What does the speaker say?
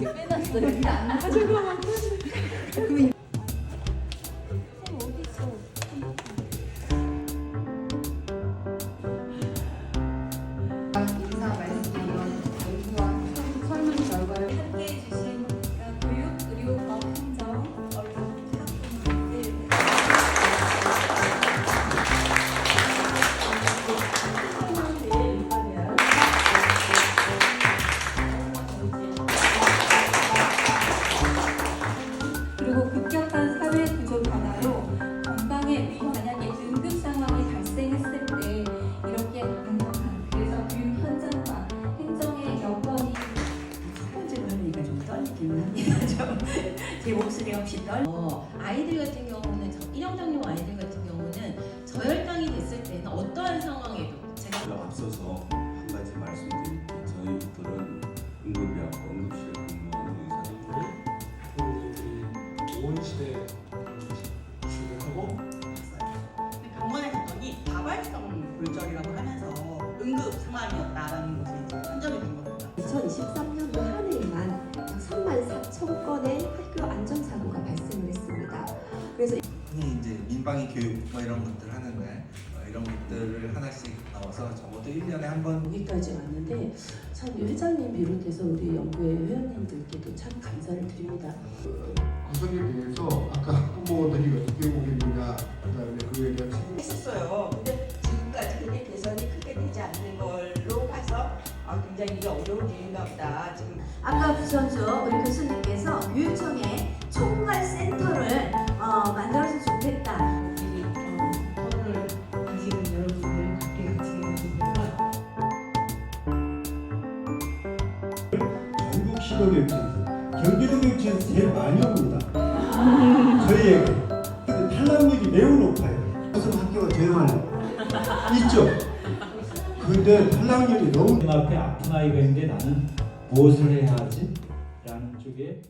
빼놨어요. 잠깐만. 그럼 좀 떨리기는 합니다. 좀. 제 목소리 없이 떨. 어, 아이들 같은 경우는 저 1형장용 아이들 같은 경우는 저혈당이 됐을 때는 어떠한 상황에도 제가 앞서서 한 가지 말씀드릴 게 저희 들은 응급의학과 응급실에 근무하는 의사님들이 온 시대 진행하고 병원에 갔더니 다발성 골절이라고 하면서 응급 상황이었다라는 것이 이제 판정이 된 겁니다. 2023년도 그래서 흔히 이제 민방위 교육 뭐 이런 것들 하는데 어, 이런 것들을 하나씩 나와서 적어도 1년에 한 번 여기까지 왔는데 참 회장님 비롯해서 우리 연구회 회원님들께도 참 감사를 드립니다. 구성에 대해서 아까 학부모들이 어떻게 보고 있느냐 그다음에 그에 대한 책임 했었어요. 근데 지금까지 그게 개선이 크게 되지 않는 걸로 봐서 아, 굉장히 이게 어려운 일인가 보다. 지금 아까 부선주 우리 시도교육청에서 경기도 교육청에서 제일 많이 옵니다. 저희에게. 근데 탈락률이 매우 높아요. 무슨 학교가 조용하네. 있죠? 근데 탈락률이 너무 눈앞에 아픈 아이가 있는데 나는 무엇을 해야 하지? 라는 쪽에